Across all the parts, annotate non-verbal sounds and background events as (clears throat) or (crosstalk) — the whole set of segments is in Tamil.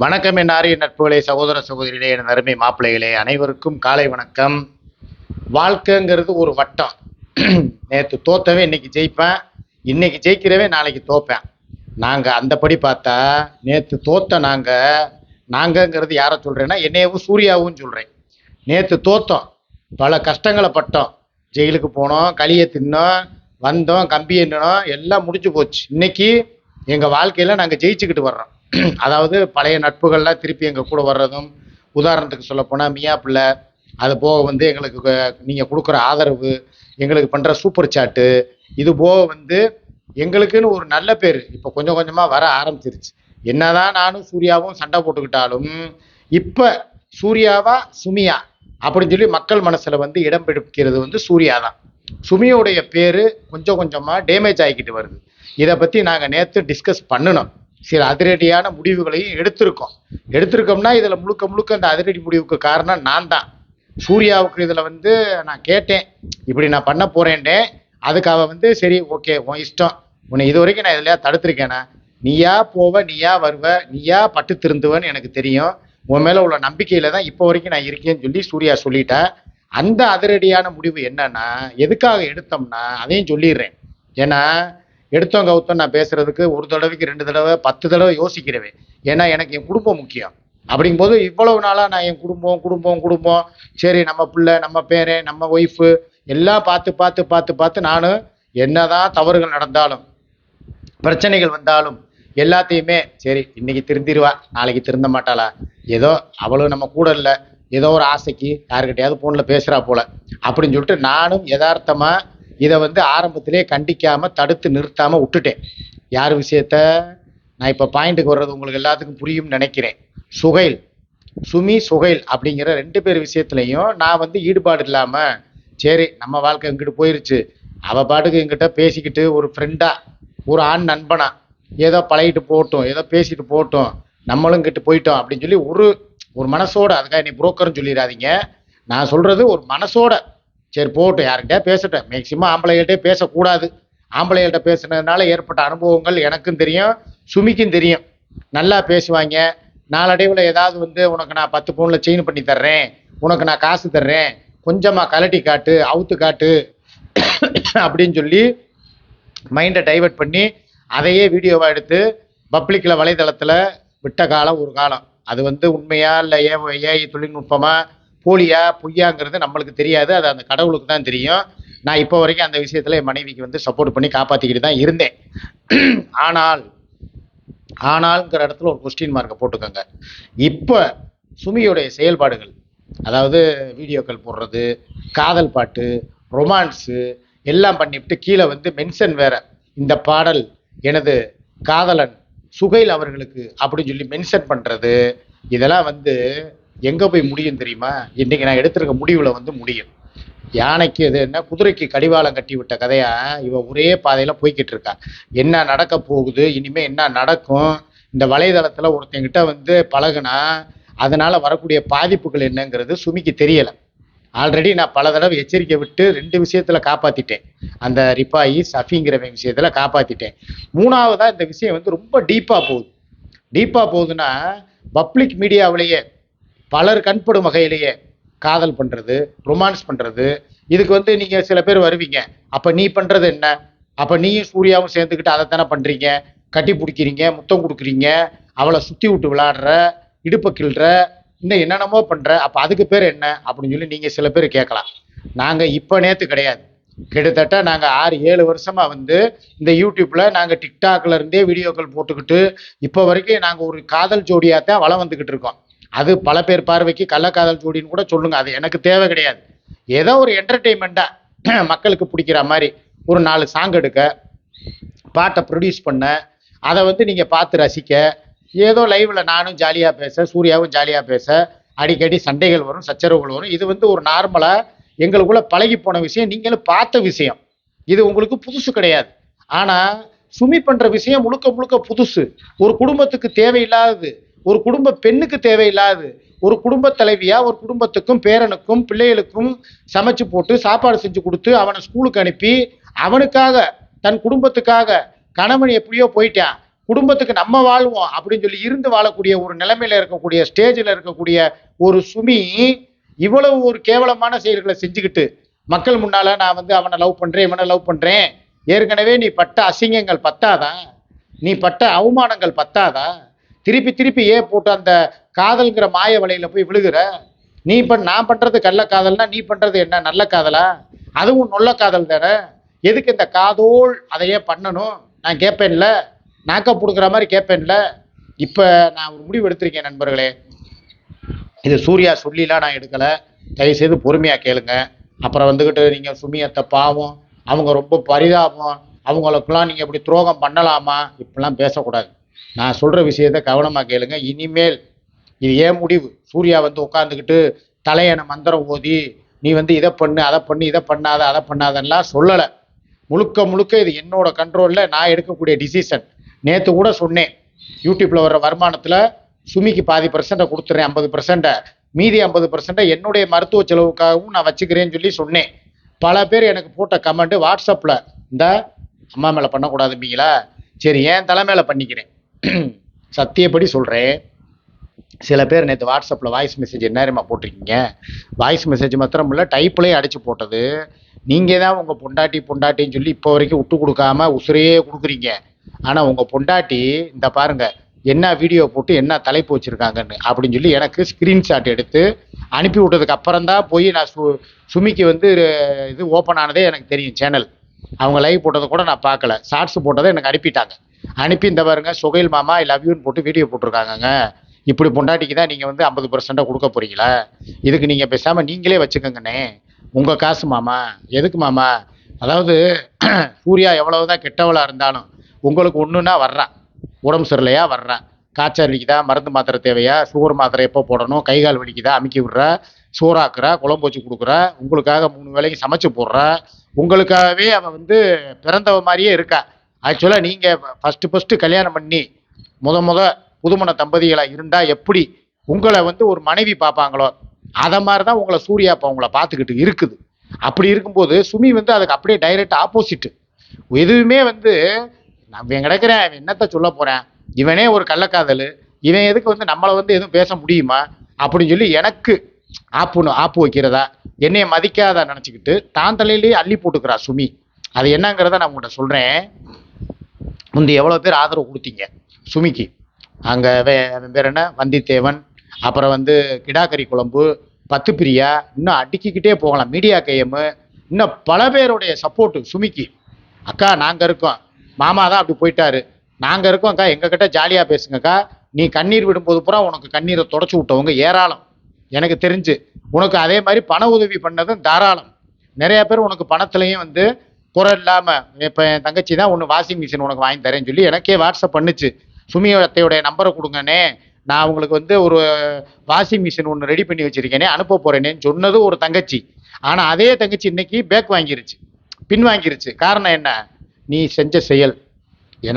வணக்கம் என் ஆரிய நட்புகளே சகோதர சகோதரிகளே என் அருமை மாப்பிள்ளைகளே அனைவருக்கும் காலை வணக்கம். வாழ்க்கைங்கிறது ஒரு வட்டம். நேற்று தோத்தவே இன்னைக்கு ஜெயிப்பேன். இன்னைக்கு ஜெயிக்கிறவே நாளைக்கு தோப்பேன். நாங்கள் அந்தபடி பார்த்தா நேற்று தோத்த நாங்கள் நாங்கங்கிறது யாரை சொல்கிறேன்னா என்னையவும் சூர்யாவும் சொல்கிறேன் நேற்று தோத்தோம். பல கஷ்டங்களை பட்டோம். ஜெயிலுக்கு போனோம் களியை தின்னோம் வந்தோம் கம்பி என்னோம் எல்லாம் முடிஞ்சு போச்சு. இன்னைக்கு எங்கள் வாழ்க்கையில் நாங்கள் ஜெயிச்சுக்கிட்டு வர்றோம். (clears throat) அதாவது பழைய நட்புகள்லாம் திருப்பி எங்கள் கூட வர்றதும் உதாரணத்துக்கு சொல்லப்போனால் மியா பிள்ளை அது போக வந்து எங்களுக்கு நீங்கள் கொடுக்குற ஆதரவு எங்களுக்கு பண்ணுற சூப்பர் சாட்டு இது போக வந்து எங்களுக்குன்னு ஒரு நல்ல பேர். இப்போ கொஞ்சம் கொஞ்சமாக வர ஆரம்பிச்சிருச்சு. என்னதான் நானும் சூர்யாவும் சண்டை போட்டுக்கிட்டாலும் இப்போ சூர்யாவா சுமியா அப்படின்னு சொல்லி மக்கள் மனசில் வந்து இடம் பிடிக்கிறது வந்து சூர்யா தான். சுமியோடைய பேர் கொஞ்சம் கொஞ்சமாக டேமேஜ் ஆகிக்கிட்டு வருது. இதை பற்றி நாங்கள் நேற்று டிஸ்கஸ் பண்ணினோம் சில அதிரடியான முடிவுகளையும் எடுத்திருக்கோம். எடுத்திருக்கோம்னா இதில் முழுக்க முழுக்க அந்த அதிரடி முடிவுக்கு காரணம் நான் தான். சூர்யாவுக்கு இதில் வந்து நான் கேட்டேன். இப்படி நான் பண்ண போகிறேன்டே அதுக்கு அவள் வந்து சரி ஓகே உன் இஷ்டம். உன்னை இது வரைக்கும் நான் இதில் தடுத்துருக்கேனா? நீயா போவ நீயா வருவ நீயா பட்டு திருந்துவன்னு எனக்கு தெரியும். உன் மேலே உள்ள நம்பிக்கையில் தான் இப்போ வரைக்கும் நான் இருக்கேன்னு சொல்லி சூர்யா சொல்லிட்டா. அந்த அதிரடியான முடிவு என்னன்னா எதுக்காக எடுத்தோம்னா அதையும் சொல்லிடுறேன். ஏன்னா எடுத்தோம் கவுத்தம் நான் பேசுறதுக்கு ஒரு தடவைக்கு ரெண்டு தடவை பத்து தடவை யோசிக்கிறவே. ஏன்னா எனக்கு என் குடும்பம் முக்கியம். அப்படிங்கும்போது இவ்வளவு நாளாக நான் என் குடும்பம் குடும்பம் குடும்பம். சரி நம்ம பிள்ளை நம்ம பேரு நம்ம ஒய்ஃபு எல்லாம் பார்த்து பார்த்து பார்த்து பார்த்து நானும் என்னதான் தவறுகள் நடந்தாலும் பிரச்சனைகள் வந்தாலும் எல்லாத்தையுமே சரி இன்னைக்கு திருந்திருவா நாளைக்கு திருந்த மாட்டாளா? ஏதோ அவளும் நம்ம கூட இல்லை. ஏதோ ஒரு ஆசைக்கு யாருக்கிட்டையாவது ஃபோனில் பேசுகிறா போல. அப்படின்னு சொல்லிட்டு நானும் யதார்த்தமாக இதை வந்து ஆரம்பத்திலே கண்டிக்காமல் தடுத்து நிறுத்தாமல் விட்டுட்டேன். யார் விஷயத்த? நான் இப்போ பாயிண்ட்டுக்கு வர்றது உங்களுக்கு எல்லாத்துக்கும் புரியும்னு நினைக்கிறேன். சுகைல். சுமி சுகைல் அப்படிங்கிற ரெண்டு பேர் விஷயத்துலையும் நான் வந்து ஈடுபாடு இல்லாமல் சரி நம்ம வாழ்க்கை இங்கிட்டு போயிருச்சு. அவள் பாட்டுக்கு எங்கிட்ட பேசிக்கிட்டு ஒரு ஃப்ரெண்டாக ஒரு ஆண் நண்பனா ஏதோ பழகிட்டு போகட்டும் ஏதோ பேசிட்டு போகட்டும் நம்மளும் இங்கிட்டு போயிட்டோம் அப்படின்னு சொல்லி ஒரு ஒரு மனசோட அதுக்காக நீ புரோக்கர்னு சொல்லிடாதீங்க. நான் சொல்றது ஒரு மனசோட சரி போகட்டும். யார்கிட்டயா பேசட்டும். மேக்சிமம் ஆம்பளைகள்ட்டே பேசக்கூடாது. ஆம்பளைகள்ட்ட பேசுனதுனால ஏற்பட்ட அனுபவங்கள் எனக்கும் தெரியும் சுமிக்கும் தெரியும். நல்லா பேசுவாங்க. நாளடைவில் ஏதாவது வந்து உனக்கு நான் பத்து பவுனில் செயின் பண்ணி தர்றேன். உனக்கு நான் காசு தர்றேன். கொஞ்சமாக கலட்டி காட்டு அவுத்து காட்டு. அப்படின்னு சொல்லி மைண்டை டைவர்ட் பண்ணி அதையே வீடியோவாக எடுத்து பப்ளிக்கில் வலைதளத்தில் விட்ட காலம் ஒரு காலம். அது வந்து உண்மையா இல்லை ஏ ஏஐ தொழில்நுட்பமாக போலியா பொய்யாங்கிறது நம்மளுக்கு தெரியாது. அது அந்த கடவுளுக்கு தான் தெரியும். நான் இப்போ வரைக்கும் அந்த விஷயத்தில் என் மனைவிக்கு வந்து சப்போர்ட் பண்ணி காப்பாற்றிக்கிட்டு தான் இருந்தேன். ஆனால் ஆனால்ங்கிற இடத்துல ஒரு கொஸ்டின் மார்க்கை போட்டுக்கோங்க. இப்போ சுமியோடைய செயல்பாடுகள் அதாவது வீடியோக்கள் போடுறது காதல் பாட்டு ரொமான்ஸு எல்லாம் பண்ணிவிட்டு கீழே வந்து மென்ஷன் வேற. இந்த பாடல் எனது காதலன் சுகைல் அவர்களுக்கு அப்படின்னு சொல்லி மென்ஷன் பண்ணுறது இதெல்லாம் வந்து எங்கே போய் முடியும் தெரியுமா? இன்றைக்கி நான் எடுத்திருக்க முடிவில் வந்து முடியும். யானைக்கு இது என்ன? குதிரைக்கு கடிவாளம் கட்டி விட்ட கதையா? இவ ஒரே பாதையில் போய்கிட்டு இருக்கா. என்ன நடக்க போகுது? இனிமேல் என்ன நடக்கும்? இந்த வலைதளத்தில் ஒருத்தங்கிட்ட வந்து பழகுனா அதனால் வரக்கூடிய பாதிப்புகள் என்னங்கிறது சுமிக்கு தெரியலை. ஆல்ரெடி நான் பல தடவை எச்சரிக்கை விட்டு ரெண்டு விஷயத்தில் காப்பாற்றிட்டேன் அந்த ரிப்பாயி சஃபிங்கிற விஷயத்தில் காப்பாற்றிட்டேன் மூணாவதாக இந்த விஷயம் வந்து ரொம்ப டீப்பாக போகுது. டீப்பாக போகுதுன்னா பப்ளிக் மீடியாவிலேயே பலர் கண்படும் வகையிலேயே காதல் பண்ணுறது ரொமான்ஸ் பண்ணுறது இதுக்கு வந்து நீங்கள் சில பேர் வருவீங்க. அப்போ நீ பண்ணுறது என்ன? அப்போ நீயும் சூர்யாவும் சேர்ந்துக்கிட்டு அதை தானே பண்ணுறீங்க கட்டி பிடிக்கிறீங்க முத்தம் கொடுக்குறீங்க அவளை சுற்றி விட்டு விளாடுற இடுப்பை கிள்ற இன்னும் என்னென்னமோ பண்ணுற அப்போ அதுக்கு பேர் என்ன? அப்படின்னு சொல்லி நீங்கள் சில பேர் கேட்கலாம். நாங்கள் இப்போ நேற்று கிடையாது. கிட்டத்தட்ட நாங்கள் ஆறு ஏழு வருஷமாக வந்து இந்த யூடியூப்பில் நாங்கள் டிக்டாக்லேருந்தே வீடியோக்கள் போட்டுக்கிட்டு இப்போ வரைக்கும் நாங்கள் ஒரு காதல் ஜோடியாக தான் வளம் வந்துக்கிட்டு இருக்கோம். அது பல பேர் பார்வைக்கு கள்ளக்காதல் ஜோடின்னு கூட சொல்லுங்க. அது எனக்கு தேவை கிடையாது. ஏதோ ஒரு என்டர்டெயின்மெண்ட்டாக (clears throat) மக்களுக்கு பிடிக்கிற மாதிரி ஒரு நாலு சாங் எடுக்க பாட்டை ப்ரொடியூஸ் பண்ண அதை வந்து நீங்கள் பார்த்து ரசிக்க ஏதோ லைவில் நானும் ஜாலியாக பேச சூர்யாவும் ஜாலியாக பேச அடிக்கடி சண்டைகள் வரும் சச்சரவுகள் வரும். இது வந்து ஒரு நார்மலாக எங்களுக்குள்ள பழகி போன விஷயம் நீங்களும் பார்த்த விஷயம். இது உங்களுக்கு புதுசு கிடையாது. ஆனால் சுமி பண்ணுற விஷயம் முழுக்க முழுக்க புதுசு. ஒரு குடும்பத்துக்கு தேவையில்லாதது. ஒரு குடும்ப பெண்ணுக்கு தேவையில்லாது ஒரு குடும்ப தலைவியா ஒரு குடும்பத்துக்கும் பேரனுக்கும் பிள்ளைகளுக்கும் சமைச்சு போட்டு சாப்பாடு செஞ்சு கொடுத்து அவனை ஸ்கூலுக்கு அனுப்பி அவனுக்காக தன் குடும்பத்துக்காக கணவன் எப்படியோ போயிட்டான் குடும்பத்துக்கு நம்ம வாழ்வோம் அப்படின்னு சொல்லி இருந்து வாழக்கூடிய ஒரு நிலைமையில இருக்கக்கூடிய ஸ்டேஜில் இருக்கக்கூடிய ஒரு சுமி இவ்வளவு ஒரு கேவலமான செயல்களை செஞ்சுக்கிட்டு மக்கள் முன்னால நான் வந்து அவனை லவ் பண்றேன் இவனை லவ் பண்றேன். ஏற்கனவே நீ பட்ட அசிங்கங்கள் பத்தாதா? நீ பட்ட அவமானங்கள் பத்தாதா? திருப்பி திருப்பி ஏன் போட்டு அந்த காதல்ங்கிற மாய வலையில போய் விழுகிற? நீ பண் நான் பண்ணுறது கள்ள காதல்னா நீ பண்ணுறது என்ன? நல்ல காதலா? அதுவும் நல்ல காதல் தானே? எதுக்கு இந்த காதோல் அதையே பண்ணணும்? நான் கேட்பேன்ல நாக்க பிடுங்குற மாதிரி கேட்பேன்ல இப்போ நான் ஒரு முடிவு எடுத்திருக்கேன் நண்பர்களே. இது சூர்யா சொல்லிலாம் நான் எடுக்கலை. தயவுசெய்து பொறுமையாக கேளுங்க. அப்புறம் வந்துக்கிட்டு நீங்கள் சுமியத்தை பாவம் அவங்க ரொம்ப பரிதாபம் அவங்களுக்கெல்லாம் நீங்கள் இப்படி துரோகம் பண்ணலாமா? இப்படிலாம் பேசக்கூடாது. நான் சொல்கிற விஷயத்த கவனமாக கேளுங்க. இனிமேல் இது ஏன் முடிவு? சூர்யா வந்து உட்காந்துக்கிட்டு தலையனை மந்திரம் ஓதி நீ வந்து இதை பண்ணு அதை பண்ணு இதை பண்ணாத அதை பண்ணாதன்னெலாம் சொல்லலை. முழுக்க முழுக்க இது என்னோட கண்ட்ரோலில் நான் எடுக்கக்கூடிய டிசிஷன் நேற்று கூட சொன்னேன். யூடியூப்பில் வர்ற வருமானத்தில் சுமிக்கு பாதி பர்சன்ட்டை கொடுத்துறேன் ஐம்பது பர்சண்ட்டை மீதி ஐம்பது பர்சண்ட்டை என்னுடைய மருத்துவ செலவுக்காகவும் நான் வச்சுக்கிறேன்னு சொல்லி சொன்னேன். பல பேர் எனக்கு போட்ட கமெண்ட்டு வாட்ஸ்அப்பில் இந்த அம்மா மேலே பண்ணக்கூடாதுப்பீங்களா சரி ஏன் தலைமையில் பண்ணிக்கிறேன்? (clears throat) சத்தியப்படி சொல்கிறேன் சில பேர் நேற்று வாட்ஸ்அப்பில் வாய்ஸ் மெசேஜ் என்ன போட்டிருக்கீங்க? வாய்ஸ் மெசேஜ் மாத்திரம் இல்லை டைப்லேயே அடித்து போட்டது. நீங்கள் தான் உங்கள் பொண்டாட்டி பொண்டாட்டின்னு சொல்லி இப்போ வரைக்கும் விட்டு கொடுக்காம உசுரையே கொடுக்குறீங்க. ஆனால் உங்கள் பொண்டாட்டி இந்த பாருங்க என்ன வீடியோ போட்டு என்ன தலைப்பு வச்சுருக்காங்கன்னு அப்படின்னு சொல்லி எனக்கு ஸ்க்ரீன்ஷாட் எடுத்து அனுப்பி விட்டதுக்கு அப்புறம் தான் போய் நான் சு சுமிக்கு வந்து இது ஓப்பன் ஆனதே எனக்கு தெரியும் சேனல் அவங்க லைவ் போட்டதை கூட நான் பார்க்கல. ஷார்ட்ஸ் போட்டதை எனக்கு அனுப்பிட்டாங்க. அனுப்பி இந்த பாருங்க சுகைல் மாமா ஐ லவ் யூன்னு போட்டு வீடியோ போட்டிருக்காங்கங்க. இப்படி பொண்டாட்டிக்கு தான் நீங்கள் வந்து ஐம்பது பர்சன்ட்டாக கொடுக்க போறீங்களா? இதுக்கு நீங்கள் பேசாமல் நீங்களே வச்சுக்கோங்கண்ணே. உங்கள் காசு மாமா. எதுக்கு மாமா? அதாவது (clears throat) சூர்யா எவ்வளவுதான் கெட்டவளாக இருந்தாலும் உங்களுக்கு ஒன்றுனா வர்றான் உடம்பு சரியில்லையா? வர்றான் காய்ச்சல் வலிக்குதா மருந்து மாத்திரை தேவையா? சுகர் மாத்திரை எப்போ போடணும்? கை கால் வலிக்குதா? அமுக்கி விட்றா. சோறாக்குறா? குழம்பு வச்சு கொடுக்குறா. உங்களுக்காக மூணு வேளைக்கு சமைச்சு போடுறா. உங்களுக்காகவே அவன் வந்து பிறந்தவ மாதிரியே இருக்கா. ஆக்சுவலாக நீங்கள் ஃபஸ்ட்டு ஃபஸ்ட்டு கல்யாணம் பண்ணி முத முத புதுமண தம்பதிகளாக இருந்தால் எப்படி உங்களை வந்து ஒரு மனைவி பார்ப்பாங்களோ அதை மாதிரி தான் உங்களை சூர்யா இப்போ உங்களை பார்த்துக்கிட்டு இருக்குது. அப்படி இருக்கும்போது சுமி வந்து அதுக்கு அப்படியே டைரக்ட் ஆப்போசிட்டு எதுவுமே வந்து நான் இவன் கிடக்கிறேன் இவன் என்னத்த சொல்ல போகிறேன் இவனே ஒரு கள்ளக்காதல். இவன் எதுக்கு வந்து நம்மளை வந்து எதுவும் பேச முடியுமா? அப்படின்னு சொல்லி எனக்கு ஆப்புன்னு ஆப்பு வைக்கிறதா? என்னைய மதிக்காத நினச்சிக்கிட்டு தான் தலையிலேயே அள்ளி போட்டுக்கிறா சுமி. அது என்னங்கிறத நான் உங்கள்கிட்ட சொல்கிறேன் முந்தி எவ்வளோ பேர் ஆதரவு கொடுத்தீங்க? சுமிக்கு. அங்கே வே பேர் என்ன? வந்தித்தேவன் அப்புறம் வந்து கிடாக்கறி குழம்பு பத்து பிரியா இன்னும் அடுக்கிக்கிட்டே போகலாம். மீடியா கையமு இன்னும் பல பேருடைய சப்போர்ட்டு சுமிக்கு. அக்கா நாங்கள் இருக்கோம். மாமா தான் அப்படி போயிட்டாரு. நாங்கள் இருக்கோம் அக்கா. எங்ககிட்ட ஜாலியாக பேசுங்கக்கா நீ கண்ணீர் விடும்போது பூரா உனக்கு கண்ணீரை தொடச்சி விட்டவங்க ஏராளம். எனக்கு தெரிஞ்சு. உனக்கு அதே மாதிரி பண உதவி பண்ணதும் தாராளம். நிறைய பேர் உனக்கு பணத்துலையும் வந்து குறை இல்லாமல் இப்போ என் தங்கச்சி தான் ஒன்று வாஷிங் மிஷின் உனக்கு வாங்கி தரேன்னு சொல்லி எனக்கே வாட்ஸ்அப் பண்ணுச்சு. சுமி அத்தையுடைய நம்பரை கொடுங்கண்ணே. நான் உங்களுக்கு வந்து ஒரு வாஷிங் மிஷின் ஒன்று ரெடி பண்ணி வச்சுருக்கேனே அனுப்ப போகிறேனேன்னு சொன்னது ஒரு தங்கச்சி. ஆனால் அதே தங்கச்சி இன்னைக்கு பேக் வாங்கிருச்சு. பின் வாங்கிருச்சு. காரணம் என்ன? நீ செஞ்ச செயல்.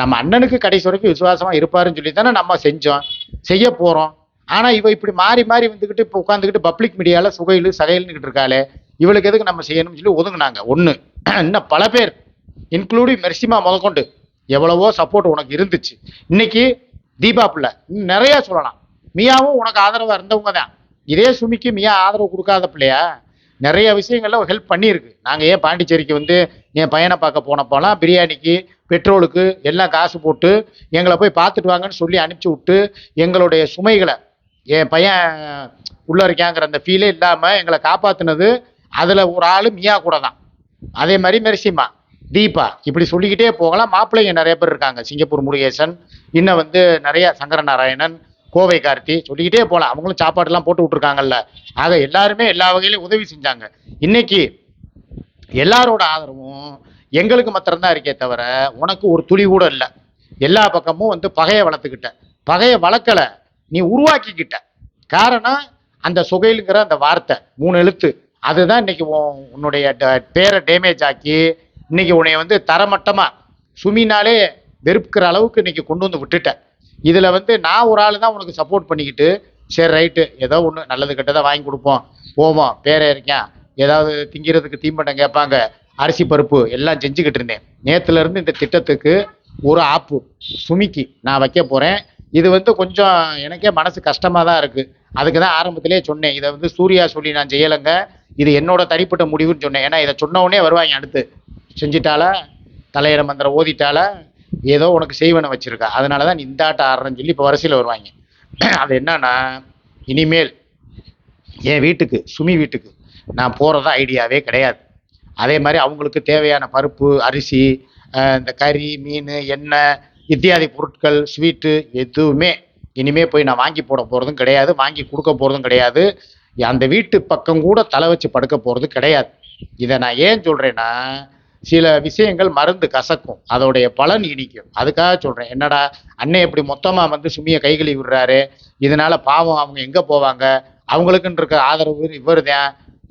நம்ம அண்ணனுக்கு கடைசி வரைக்கும் விசுவாசமாக இருப்பாருன்னு சொல்லி தானே நம்ம செஞ்சோம். செய்ய போகிறோம் ஆனால் இவ இப்படி மாறி மாறி வந்துக்கிட்டு இப்போ உட்காந்துக்கிட்டு பப்ளிக் மீடியாவில் சுகையில் சகையில்னுக்கிட்டு இருக்காளே. இவளுக்கு எதுக்கு நம்ம செய்யணும்னு சொல்லி ஒதுங்கினாங்க. ஒன்று (clears throat) இன்னும் பல பேர் இன்க்ளூடிங் மெர்சிமா முதற்கொண்டு எவ்வளவோ சப்போர்ட் உனக்கு இருந்துச்சு. இன்னைக்கு தீபா பிள்ளை நிறைய சொல்லலாம். மியாவும் உனக்கு ஆதரவாக இருந்தவங்க தான். இதே சுமிக்கு மியா ஆதரவு கொடுக்காத பிள்ளையா? நிறைய விஷயங்கள்ல ஹெல்ப் பண்ணியிருக்கு. நாங்கள் ஏன் பாண்டிச்சேரிக்கு வந்து என் பையனை பார்க்க போனப்போலாம் பிரியாணிக்கு பெட்ரோலுக்கு எல்லாம் காசு போட்டு எங்களை போய் பார்த்துட்டு வாங்கன்னு சொல்லி அனுப்பிச்சி விட்டு எங்களுடைய சுமைகளை என் பையன் உள்ளே இருக்காங்கிற அந்த ஃபீலே இல்லாமல் எங்களை காப்பாற்றினது அதில் ஒரு ஆள் மியா கூட தான். அதே மாதிரி மெர்சிமா தீபா இப்படி சொல்லிக்கிட்டே போகலாம். மாப்பிள்ளைங்க நிறைய பேர் இருக்காங்க. சிங்கப்பூர் முருகேசன் இன்னும் வந்து நிறைய சங்கரநாராயணன் கோவை கார்த்தி சொல்லிக்கிட்டே போகலாம். அவங்களும் சாப்பாடுலாம் போட்டு விட்ருக்காங்கல்ல ஆக எல்லாருமே எல்லா வகையிலையும் உதவி செஞ்சாங்க. இன்னைக்கு எல்லாரோட ஆதரவும் எங்களுக்கு மாத்திரம்தான் இருக்கே தவிர உனக்கு ஒரு துளி கூட இல்லை. எல்லா பக்கமும் வந்து பகையை வளர்த்துக்கிட்ட. பகையை வளர்க்கல நீ உருவாக்கிக்கிட்ட. காரணம் அந்த சுகையிலுங்கிற அந்த வார்த்தை மூணு எழுத்து. அதுதான் இன்னைக்கு உன்னுடைய ட- பேரை டேமேஜ் ஆக்கி இன்னைக்கு உன்னை வந்து தரமட்டமா சுமினாலே வெறுப்புக்கிற அளவுக்கு இன்னைக்கு கொண்டு வந்து விட்டுட்டேன் இதுல வந்து நான் ஒரு ஆள் தான் உனக்கு சப்போர்ட் பண்ணிக்கிட்டு சரி ரைட்டு ஏதோ ஒன்று நல்லது கெட்டதை வாங்கி கொடுப்போம் போவோம் பேரை இருக்கேன் ஏதாவது திங்கிறதுக்கு தீம்பண்டம் கேட்பாங்க அரிசி பருப்பு எல்லாம் செஞ்சுக்கிட்டு இருந்தேன். நேத்துல இருந்து இந்த திட்டத்துக்கு ஒரு ஆப்பு சுமிக்கு நான் வைக்க போகிறேன் இது வந்து கொஞ்சம் எனக்கே மனசு கஷ்டமாக தான் இருக்குது அதுக்கு தான் ஆரம்பத்திலே சொன்னேன். இதை வந்து சூர்யா சொல்லி நான் செய்யலைங்க. இது என்னோட தனிப்பட்ட முடிவுன்னு சொன்னேன். ஏன்னா இதை சொன்னவுடனே வருவாங்க அடுத்து. செஞ்சிட்டாளா? தலையிற மந்திரம் ஓதிட்டால ஏதோ உனக்கு செய்வனை வச்சுருக்கா. அதனால தான் நீ இந்த ஆட்டம் ஆடுறேன்னு சொல்லி இப்போ வரிசையில் வருவாங்க. அது என்னன்னா இனிமேல் என் வீட்டுக்கு சுமி வீட்டுக்கு நான் போகிறதா ஐடியாவே கிடையாது. அதே மாதிரி அவங்களுக்கு தேவையான பருப்பு அரிசி இந்த கறி மீன் எண்ணெய் இத்தியாதி பொருட்கள் ஸ்வீட்டு எதுவுமே இனிமே போய் நான் வாங்கி போட போகிறதும் கிடையாது வாங்கி கொடுக்க போகிறதும் கிடையாது. அந்த வீட்டு பக்கம் கூட தலை வச்சு படுக்க போகிறது கிடையாது. இதை நான் ஏன் சொல்கிறேன்னா சில விஷயங்கள் மருந்து கசக்கும். அதோடைய பலன் இனிக்கும். அதுக்காக சொல்கிறேன் என்னடா அண்ணன் இப்படி மொத்தமாக வந்து சுமியை கைகளி விடுறாரு. இதனால பாவம் அவங்க எங்கே போவாங்க? அவங்களுக்குன்னு இருக்க ஆதரவு இவர் தான்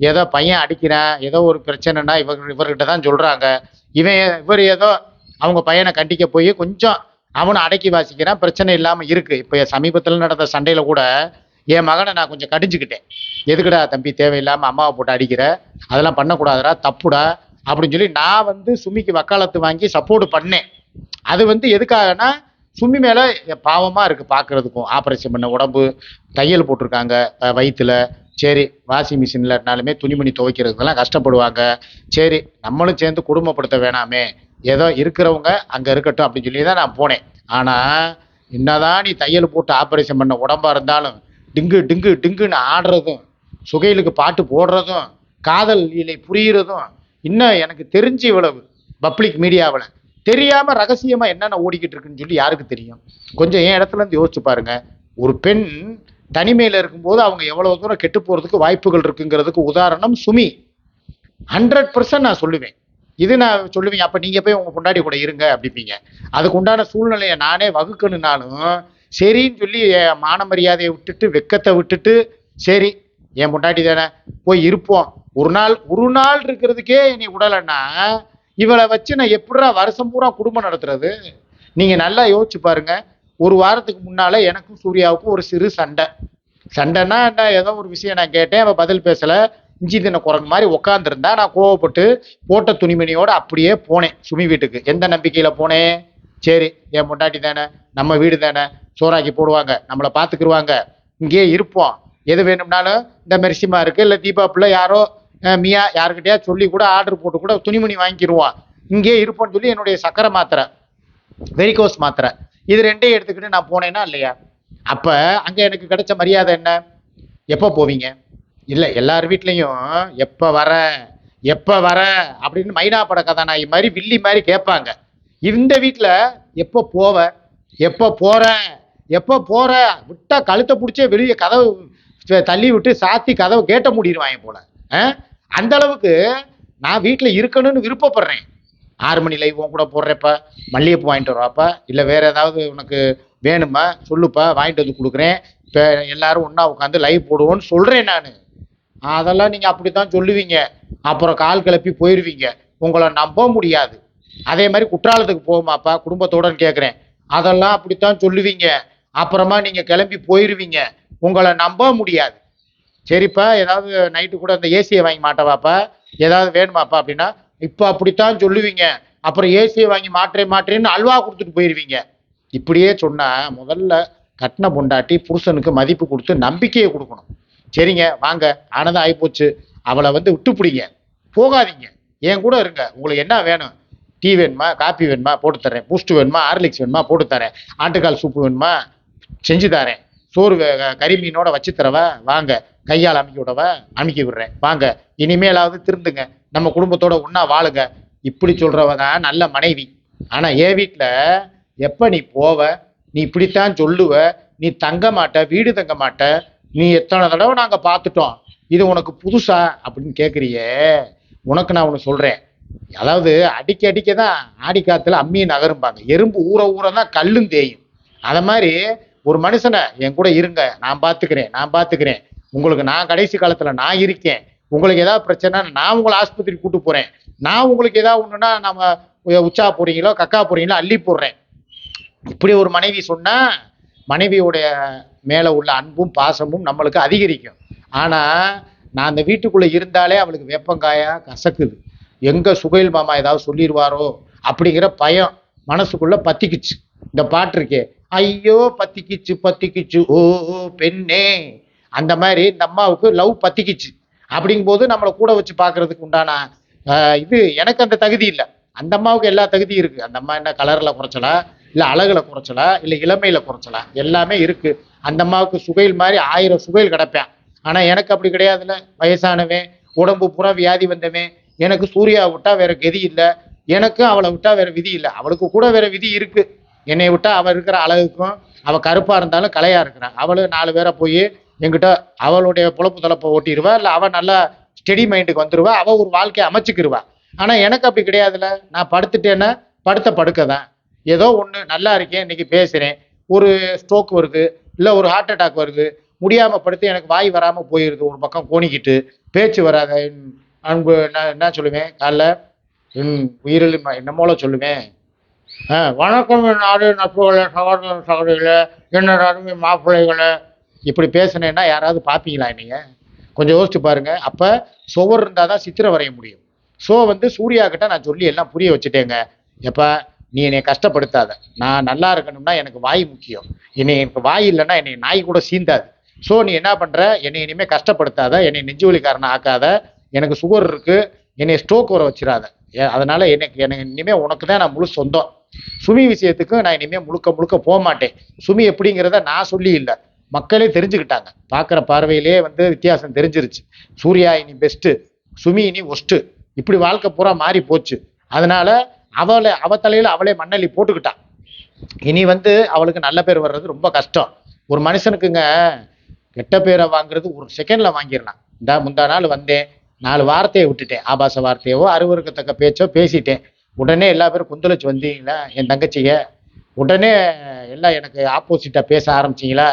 ஏதோ பையன் அடிக்கிறான். ஏதோ ஒரு பிரச்சனைனா இவர் இவர்கிட்ட தான் சொல்கிறாங்க இவன் இவர் ஏதோ அவங்க பையனை கண்டிக்க போய் கொஞ்சம் அவனை அடக்கி வாசிக்கிறான் பிரச்சனை இல்லாமல் இருக்குது இப்போ சமீபத்தில் நடந்த சண்டையில் கூட என் மகனை நான் கொஞ்சம் கடிஞ்சுக்கிட்டேன். எதுக்குடா தம்பி தேவையில்லாமல் அம்மாவை போட்டு அடிக்கிற? அதெல்லாம் பண்ணக்கூடாதுடா தப்புடா அப்படின்னு சொல்லி நான் வந்து சுமிக்கு வக்காலத்து வாங்கி சப்போர்ட் பண்ணேன். அது வந்து எதுக்காகனா சுமி மேலே பாவமாக இருக்குது பார்க்குறதுக்கும் ஆப்ரேஷன் பண்ண உடம்பு தையல் போட்டிருக்காங்க வயிற்றுல சரி வாஷிங் மிஷின் இல்லாட்டினாலுமே துணிமணி துவைக்கிறதுக்கெல்லாம் கஷ்டப்படுவாங்க. சரி நம்மளும் சேர்ந்து குடும்பப்படுத்த வேணாமே. ஏதோ இருக்கிறவங்க அங்கே இருக்கட்டும் அப்படின்னு சொல்லி தான் நான் போனேன். ஆனால் என்னதான் நீ தையல் போட்டு ஆப்ரேஷன் பண்ண உடம்பா இருந்தாலும் டிங்கு டிங்கு டிங்குன்னு ஆடுறதும் சுகையிலுக்கு பாட்டு போடுறதும் காதல் இலை புரியுறதும் இன்னும் எனக்கு தெரிஞ்சு இவ்வளவு பப்ளிக் மீடியாவில். தெரியாமல் ரகசியமாக என்னென்ன ஓடிக்கிட்டு இருக்குன்னு சொல்லி யாருக்கு தெரியும்? கொஞ்சம் என் இடத்துலேருந்து யோசிச்சு பாருங்க. ஒரு பெண் தனிமையில் இருக்கும்போது அவங்க எவ்வளோ தூரம் கெட்டு போகிறதுக்கு வாய்ப்புகள் இருக்குங்கிறதுக்கு உதாரணம் சுமி. ஹண்ட்ரட் பர்சன்ட் நான் சொல்லுவேன். இது நான் சொல்லுவீங்க. அப்போ நீங்கள் போய் உங்கள் பொண்டாடி கூட இருங்க அப்படிப்பீங்க. அதுக்கு உண்டான சூழ்நிலையை நானே வகுக்கணுன்னாலும் சரின்னு சொல்லி என் மான மரியாதையை விட்டுட்டு வெக்கத்தை விட்டுட்டு சரி என் பொண்டாட்டி தானே போய் இருப்போம். ஒரு நாள் ஒரு நாள் இருக்கிறதுக்கே நீ விடலைன்னா இவளை வச்சு நான் எப்படா வருஷம் பூரா குடும்பம் நடத்துறது? நீங்கள் நல்லா யோசிச்சு பாருங்க. ஒரு வாரத்துக்கு முன்னால் எனக்கும் சூர்யாவுக்கும் ஒரு சிறு சண்டை. சண்டைன்னா என்ன? ஏதோ ஒரு விஷயம் நான் கேட்டேன் அவள் பதில் பேசலை. இஞ்சி தின குரங்கு மாதிரி உட்காந்துருந்தா நான் கோவப்பட்டு போட்ட துணிமணியோட அப்படியே போனேன் சுமி வீட்டுக்கு. எந்த நம்பிக்கையில் போனேன் சரி என் பொண்டாட்டி தானே நம்ம வீடு தானே சோறாக்கி போடுவாங்க நம்மளை பார்த்துக்குருவாங்க. இங்கேயே இருப்போம். எது வேணும்னாலும் இந்த மெரிசிமா இருக்குது இல்லை தீபா பிள்ளை யாரோ மியா யாருக்கிட்டையா சொல்லி கூட ஆர்டர் போட்டு கூட துணிமணி வாங்கிக்கிருவோம் இங்கேயே இருப்போம்னு சொல்லி என்னுடைய சக்கரை மாத்திரை வெரிகோஸ் மாத்திரை. இது ரெண்டையும் எடுத்துக்கிட்டு நான் போனேன்னா இல்லையா? அப்போ அங்கே எனக்கு கிடைச்ச மரியாதை என்ன? எப்போ போவீங்க? இல்லை எல்லார் வீட்லேயும் எப்போ வர? எப்போ வர? அப்படின்னு மைனா பட கதாநாயகி மாதிரி வில்லி மாதிரி கேட்பாங்க இந்த வீட்டில் எப்போ போவ? எப்போ போகிற எப்போ போகிற விட்டால் கழுத்தை பிடிச்சே வெளியே கதவு தள்ளி விட்டு சாத்தி கதவை கேட்ட முடிடுவாங்க போல. ஆ? அந்த அளவுக்கு நான் வீட்டில் இருக்கணும்னு விருப்பப்படுறேன். ஆறு மணி லைவ் உன் கூட போடுறப்ப மல்லிகைப்பூ வாங்கிட்டு வரப்பா இல்லை வேறு ஏதாவது உனக்கு வேணுமா சொல்லுப்பா வாங்கிட்டு வந்து கொடுக்குறேன். இப்போ எல்லாரும் ஒன்றா உட்காந்து லைவ் போடுவோன்னு சொல்கிறேன் நான். அதெல்லாம் நீங்கள் அப்படி தான் சொல்லுவீங்க. அப்புறம் கால் கிளப்பி போயிடுவீங்க உங்களை நம்ப முடியாது. அதே மாதிரி குற்றாலத்துக்கு போகுமாப்பா குடும்பத்தோடன்னு கேட்குறேன் அதெல்லாம் அப்படித்தான் சொல்லுவீங்க. அப்புறமா நீங்கள் கிளம்பி போயிடுவீங்க உங்களை நம்ப முடியாது. சரிப்பா ஏதாவது நைட்டு கூட அந்த ஏசியை வாங்கி மாட்டவாப்பா? ஏதாவது வேணுமாப்பா அப்படின்னா இப்போ அப்படித்தான் சொல்லுவீங்க. அப்புறம் ஏசியை வாங்கி மாற்றே மாற்றேன்னு அல்வா கொடுத்துட்டு போயிடுவீங்க இப்படியே சொன்னால் முதல்ல கட்டின பொண்டாட்டி புருஷனுக்கு மதிப்பு கொடுத்து நம்பிக்கையை கொடுக்கணும். சரிங்க வாங்க. ஆனதம் ஆகிப்போச்சு. அவளை வந்து விட்டு பிடிங்க போகாதீங்க. என் கூட இருங்க. உங்களுக்கு என்ன வேணும்? டீ வேணுமா? காப்பி வேணுமா? போட்டு தரேன். பூஸ்ட் வேணுமா? ஹார்லிக்ஸ் வேணுமா? போட்டு தரேன். ஆட்டுக்கால் சூப்பு வேணுமா? செஞ்சு தரேன். சோறு கறி மீனோட வச்சு தரவா? வாங்க. கையால் அமைக்க விடவா? அமைக்க விடுறேன். வாங்க. இனிமேலாவது திருந்துங்க. நம்ம குடும்பத்தோட ஒன்றா வாழுங்க. இப்படி சொல்கிறவ தான் நல்ல மனைவி. ஆனால் என் வீட்டில் எப்போ நீ போவ? நீ இப்படித்தான் சொல்லுவ. நீ தங்க மாட்ட வீடு தங்க மாட்ட. நீ எத்தனை தடவை நாங்கள் பார்த்துட்டோம்? இது உனக்கு புதுசா? அப்படின்னு கேட்குறியே உனக்கு நான் ஒன்று சொல்கிறேன் அதாவது அடிக்க அடிக்க தான் ஆடி காத்துல அம்மி நகரும்பாங்க. எறும்பு ஊற ஊற தான் கல்லும் தேயும். அதை மாதிரி ஒரு மனுஷனை என் கூட இருங்க. நான் பார்த்துக்கிறேன் நான் பார்த்துக்கிறேன் உங்களுக்கு நான் கடைசி காலத்தில் நான் இருக்கேன். உங்களுக்கு ஏதாவது பிரச்சனை நான் உங்களை ஆஸ்பத்திரிக்கு கூட்டு போகிறேன் நான் உங்களுக்கு ஏதாவது ஒன்றுன்னா நம்ம உச்சா போறீங்களோ கக்கா போகிறீங்களோ அள்ளி போடுறேன். இப்படி ஒரு மனைவி சொன்னா மனைவியோடைய மேலே உள்ள அன்பும் பாசமும் நம்மளுக்கு அதிகரிக்கும். ஆனால் நான் அந்த வீட்டுக்குள்ளே இருந்தாலே அவளுக்கு வேப்பங்காயா கசக்குது. எங்கே சுகையில் மாமா ஏதாவது சொல்லிடுவாரோ அப்படிங்கிற பயம் மனசுக்குள்ளே பத்திக்குச்சு. இந்த பாட்டு இருக்கே ஐயோ பத்திக்கிச்சு பத்திக்கிச்சு ஓ பெண்ணே. அந்த மாதிரி இந்த அம்மாவுக்கு லவ் பத்திக்கிச்சு. அப்படிங்கும்போது நம்மளை கூட வச்சு பார்க்கறதுக்கு உண்டான இது எனக்கு அந்த தகுதி இல்லை. அந்த அம்மாவுக்கு எல்லா தகுதியும் இருக்குது அந்த அம்மா என்ன கலரில் குறைச்சலா இல்லை அழகில் குறைச்சலா? இல்லை இளமையில் குறைச்சலா? எல்லாமே இருக்குது அந்த அம்மாவுக்கு சுகையில் மாதிரி ஆயிரம் சுகையில் கிடப்பேன். ஆனால் எனக்கு அப்படி கிடையாதுல்ல. வயசானவன் உடம்பு பூரா வியாதி வந்தவன். எனக்கு சூர்யா விட்டா வேற கதி இல்லை. எனக்கும் அவளை விட்டா வேற விதி இல்லை. அவளுக்கு கூட வேற விதி இருக்குது என்னை விட்டா அவள் இருக்கிற அழகுக்கும் அவள் கருப்பாக இருந்தாலும் கலையாக இருக்கிறான் அவளும் நாலு பேரை போய் எங்கிட்ட அவளுடைய புழப்பு தொலைப்பை ஓட்டிடுவா. இல்லை அவள் நல்லா ஸ்டெடி மைண்டுக்கு வந்துடுவா அவள் ஒரு வாழ்க்கையை அமைச்சிக்கிடுவா ஆனால் எனக்கு அப்படி கிடையாதுல்ல. நான் படுத்துட்டேன்னா படுத்த படுக்க தான். ஏதோ ஒன்று நல்லா இருக்கேன் இன்னைக்கு பேசுகிறேன் ஒரு ஸ்ட்ரோக் வருது இல்லை ஒரு ஹார்ட் அட்டாக் வருது. முடியாமல் படுத்து எனக்கு வாய் வராமல் போயிருது ஒரு பக்கம் கோணிக்கிட்டு. பேச்சு வராத அன்பு நான் என்ன சொல்லுவேன்? காலைல என் உயிரில் என்னமோல சொல்லுவேன்? ஆ, வணக்கம் என் நாடு நட்புகளை சகோதர சகோதரிகளை என்ன அருமை இப்படி பேசுனேன்னா யாராவது பார்ப்பீங்களா நீங்கள் கொஞ்சம் யோசிச்சு பாருங்கள் அப்போ சுவர் இருந்தால் தான் சித்திரம் வரைய முடியும். ஸோ வந்து சூர்யா கிட்ட நான் சொல்லி எல்லாம் புரிய வச்சுட்டேங்க. எப்போ? நீ என்னை கஷ்டப்படுத்தாத. நான் நல்லா இருக்கணும்னா எனக்கு வாய் முக்கியம். என்னை எனக்கு வாய் இல்லைன்னா என்னை நாய் கூட சீந்தாது. ஸோ நீ என்ன பண்ணுற என்னை இனிமேல் கஷ்டப்படுத்தாத. என்னை நெஞ்சு வலிக்காரனை ஆக்காத. எனக்கு சுகர் இருக்குது என்னை ஸ்ட்ரோக் வர வச்சிடாத. அதனால் எனக்கு எனக்கு இனிமேல் உனக்கு தான் நான் முழு சொந்தம். சுமி விஷயத்துக்கு நான் இனிமேல் முழுக்க முழுக்க போக மாட்டேன். சுமி எப்படிங்கிறத நான் சொல்லி இல்லை. மக்களே தெரிஞ்சுக்கிட்டாங்க. பார்க்குற பார்வையிலே வந்து வித்தியாசம் தெரிஞ்சிருச்சு. சூர்யா இனி பெஸ்ட்டு சுமி இனி ஒஸ்ட்டு இப்படி வாழ்க்கை பூரா மாறி போச்சு அதனால அவளை அவ தலையில் அவளே மண்ணள்ளி போட்டுக்கிட்டான் இனி வந்து அவளுக்கு நல்ல பேர் வர்றது ரொம்ப கஷ்டம். ஒரு மனுஷனுக்குங்க கெட்ட பேரை வாங்குறது ஒரு செகண்டில் வாங்கிடலாம். இந்த முந்தா நாள் வந்தேன். நாலு வார்த்தையை விட்டுட்டேன். ஆபாச வார்த்தையோ அருவருக்கத்தக்க பேச்சோ பேசிட்டேன். உடனே எல்லா பேரும் குந்தளிச்சு வந்தீங்களா? என் தங்கச்சிங்க. உடனே எல்லாம் எனக்கு ஆப்போசிட்டாக பேச ஆரம்பிச்சிங்களா?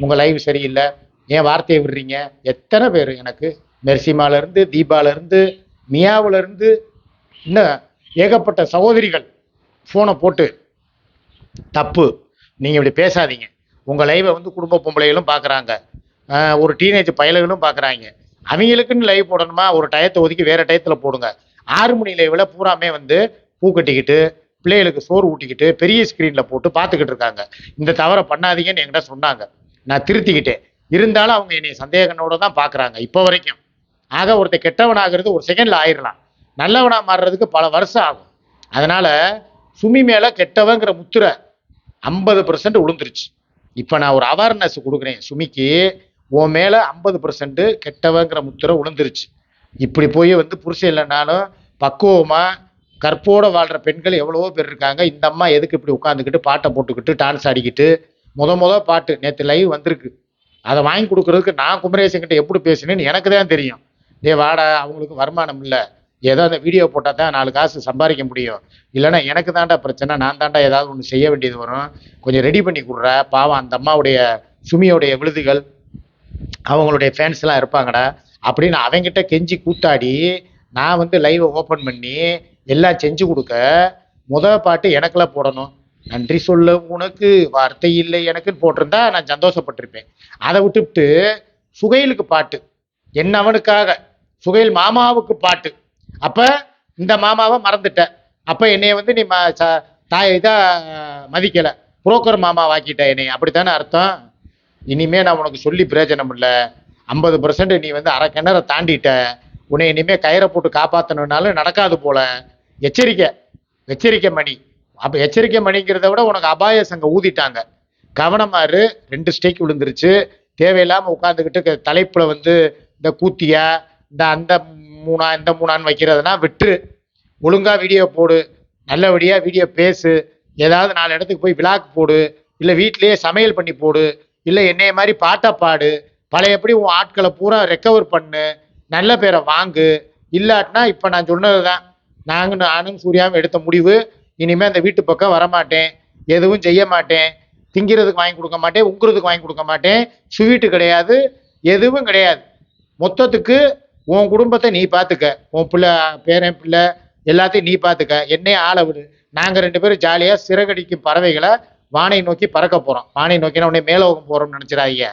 உங்கள் லைவ் சரியில்லை. ஏன் வார்த்தையை விடுறீங்க? எத்தனை பேர் எனக்கு? மெர்சிமாலேருந்து தீபாவிலேருந்து மியாவிலேருந்து இன்னும் ஏகப்பட்ட சகோதரிகள் ஃபோனை போட்டு தப்பு. நீங்கள் இப்படி பேசாதீங்க. உங்கள் லைவை வந்து குடும்ப பொம்பளைகளும் பார்க்குறாங்க ஒரு டீனேஜ் பயலுகளும் பார்க்குறாங்க அவங்களுக்குன்னு லைவ் போடணுமா? ஒரு டயத்தை ஒதுக்கி வேறு டயத்தில் போடுங்க. ஆறு மணி லைவில் பூராமே வந்து பூ கட்டிக்கிட்டு பிள்ளைகளுக்கு சோறு ஊட்டிக்கிட்டு பெரிய ஸ்க்ரீனில் போட்டு பார்த்துக்கிட்டு இருக்காங்க. இந்த தவறை பண்ணாதீங்கன்னு என்கிட்ட சொன்னாங்க. நான் திருத்திக்கிட்டேன். இருந்தாலும் அவங்க என்னை சந்தேகனோட தான் பார்க்குறாங்க இப்போ வரைக்கும். ஆக ஒருத்தன் கெட்டவனாகிறது ஒரு செகண்டில் ஆயிடலாம் நல்லவனாக மாறுறதுக்கு பல வருஷம் ஆகும். அதனால் சுமி மேலே கெட்டவங்கிற முத்திரை ஐம்பது பர்சன்ட் விழுந்துருச்சு இப்போ நான் ஒரு அவேர்னஸ் கொடுக்குறேன் சுமிக்கு உன் மேலே ஐம்பது பர்சன்ட்டு கெட்டவங்கிற முத்திரை விழுந்துருச்சு இப்படி போய் வந்து புருஷன் இல்லைனாலும் பக்குவமாக கற்போடு வாழ்கிற பெண்கள் எவ்வளவோ பேர் இருக்காங்க. இந்த அம்மா எதுக்கு இப்படி உட்காந்துக்கிட்டு பாட்டை போட்டுக்கிட்டு டான்ஸ் ஆடிக்கிட்டு முத முத பாட்டு நேற்று லைவ் வந்திருக்கு. அதை வாங்கி கொடுக்குறதுக்கு நான் குமரேசன் கிட்ட எப்படி பேசினேன்னு எனக்கு தான் தெரியும். டே வாடா அவங்களுக்கு வருமானம் இல்லை. ஏதோ அந்த வீடியோ போட்டால் தான் நாலு காசு சம்பாதிக்க முடியும். இல்லைன்னா எனக்கு தாண்டா பிரச்சனை நான் தாண்டா ஏதாவது ஒன்று செய்ய வேண்டியது வரும். கொஞ்சம் ரெடி பண்ணி கொடுற. பாவம் அந்த அம்மாவுடைய சுமியோடைய விழுதுகள் அவங்களுடைய ஃபேன்ஸ்லாம் இருப்பாங்கடா. அப்படின்னு அவங்கிட்ட கெஞ்சி கூத்தாடி நான் வந்து லைவை ஓப்பன் பண்ணி எல்லாம் செஞ்சு கொடுக்க முத பாட்டு எனக்குலாம் போடணும். நன்றி சொல்ல உனக்கு வார்த்தை இல்லை எனக்குன்னு போட்டிருந்தா நான் சந்தோஷப்பட்டிருப்பேன். அதை விட்டுவிட்டு சுகைலுக்கு பாட்டு. என்னவனுக்காக? சுகைல் மாமாவுக்கு பாட்டு. அப்ப இந்த மாமாவை மறந்துட்ட. அப்ப என்னைய வந்து நீ தாய் இதா மதிக்கல. புரோக்கர் மாமா வாக்கிட்ட என்னை அப்படித்தானே அர்த்தம்? இனிமே நான் உனக்கு சொல்லி பிரயோஜனம் இல்லை ஐம்பது பர்சன்ட் நீ வந்து அரை கிணற தாண்டிட்ட. உன்னை இனிமே கயிறை போட்டு காப்பாற்றணுன்னாலும் நடக்காது போல. எச்சரிக்கை. எச்சரிக்கை மணி. அப்போ எச்சரிக்கை மணிங்கிறத விட உனக்கு அபாய சங்கம் ஊதிட்டாங்க. கவனமாறு ரெண்டு ஸ்டேக் விழுந்துருச்சு. தேவையில்லாம உட்காந்துக்கிட்டு தலைப்புல வந்து இந்த கூத்தியா இந்த அந்த மூணா இந்த மூணான்னு வைக்கிறதுனா விட்டுரு. ஒழுங்காக வீடியோ போடு. நல்லபடியாக வீடியோ பேசு. ஏதாவது நாலு இடத்துக்கு போய் விளாக் போடு. இல்லை வீட்லேயே சமையல் பண்ணி போடு. இல்லை என்னைய மாதிரி பாட்டை பாடு. பழையபடி உன் ஆட்களை பூரா ரெக்கவர் பண்ணு. நல்ல பேரை வாங்கு. இல்லாட்டினா இப்போ நான் சொன்னதுதான். நாங்கள் நானும் சூர்யாவும் எடுத்த முடிவு. இனிமேல் அந்த வீட்டு பக்கம் வரமாட்டேன். எதுவும் செய்ய மாட்டேன். திங்கிறதுக்கு வாங்கி கொடுக்க மாட்டேன். உங்குறதுக்கு வாங்கி கொடுக்க மாட்டேன். ஸ்வீட்டு கிடையாது. எதுவும் கிடையாது. மொத்தத்துக்கு உன் குடும்பத்தை நீ பார்த்துக்க உன் பிள்ளை பேரன் பிள்ளை எல்லாத்தையும் நீ பார்த்துக்க என்னையே ஆளை விடு. நாங்கள் ரெண்டு பேரும் ஜாலியாக சிறகடிக்கும் பறவைகளை வானை நோக்கி பறக்க போகிறோம் வானை நோக்கினா உடனே மேலோகம் போகிறோம்னு நினச்சிடாதீங்க.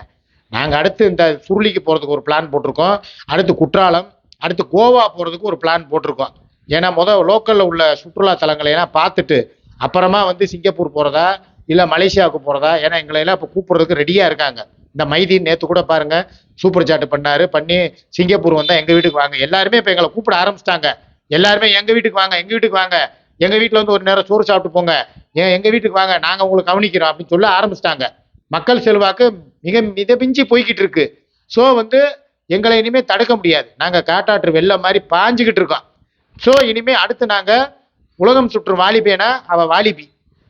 நாங்கள் அடுத்து இந்த சுருளிக்கு போகிறதுக்கு ஒரு பிளான் போட்டிருக்கோம். அடுத்து குற்றாலம் அடுத்து கோவா போகிறதுக்கு ஒரு பிளான் போட்டிருக்கோம். ஏன்னா முதல் லோக்கலில் உள்ள சுற்றுலா தலங்களையெல்லாம் பார்த்துட்டு அப்புறமா வந்து சிங்கப்பூர் போகிறதா இல்லை மலேசியாவுக்கு போகிறதா ஏன்னா எங்களை எல்லாம் இப்போ கூப்பிட்றதுக்கு ரெடியாக இருக்காங்க. இந்த மைதீன் நேற்று கூட பாருங்க சூப்பர் சாட் பண்ணாரு. பண்ணி சிங்கப்பூர் வந்தால் எங்கள் வீட்டுக்கு வாங்க. எல்லாருமே இப்போ எங்களை கூப்பிட ஆரம்பிச்சிட்டாங்க. எல்லாருமே எங்கள் வீட்டுக்கு வாங்க எங்கள் வீட்டுக்கு வாங்க. எங்கள் வீட்டில் வந்து ஒரு நேரம் சோறு சாப்பிட்டு போங்க. ஏன் எங்கள் வீட்டுக்கு வாங்க நாங்கள் உங்களை கவனிக்கிறோம் அப்படின்னு சொல்ல ஆரம்பிச்சிட்டாங்க. மக்கள் செல்வாக்கு மிக மிதமிஞ்சி போய்கிட்டு இருக்கு. ஸோ வந்து எங்களை இனிமேல் தடுக்க முடியாது. நாங்கள் காட்டாற்று வெள்ளம் மாதிரி பாஞ்சுக்கிட்டு இருக்கோம். ஸோ இனிமேல் அடுத்து நாங்கள் உலகம் சுற்றும் வாலிபேனா அவள் வாலிபி.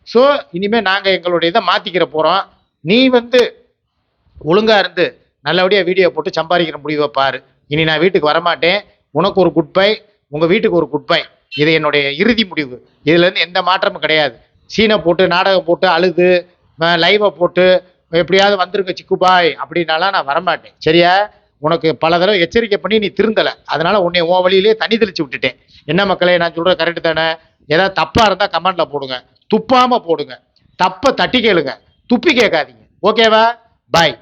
ஸோ இனிமேல் நாங்கள் எங்களுடைய இதை மாற்றிக்கிற போகிறோம் நீ வந்து ஒழுங்காக இருந்து நல்லபடியாக வீடியோ போட்டு சம்பாதிக்கிற முடிவை பாரு. இனி நான் வீட்டுக்கு வரமாட்டேன். உனக்கு ஒரு குட் பை உங்கள் வீட்டுக்கு ஒரு குட் பை இது என்னுடைய இறுதி முடிவு. இதுலேருந்து எந்த மாற்றமும் கிடையாது. சீனை போட்டு நாடகம் போட்டு அழுது லைவை போட்டு எப்படியாவது வந்துருங்க சிக்கு பாய் அப்படின்னாலாம் நான் வரமாட்டேன். சரியா? உனக்கு பல தடவை எச்சரிக்கை பண்ணி நீ திருந்தலை. அதனால உன்னை உன் வழியிலே தண்ணி தெளிச்சு விட்டுட்டேன். என்ன மக்களே நான் சொல்கிறது கரெக்டு தானே? ஏதாவது தப்பாக இருந்தால் கமெண்டில் போடுங்க. துப்பாமல் போடுங்க. தப்பை தட்டி கேளுங்க. துப்பி கேட்காதீங்க. ஓகேவா பாய்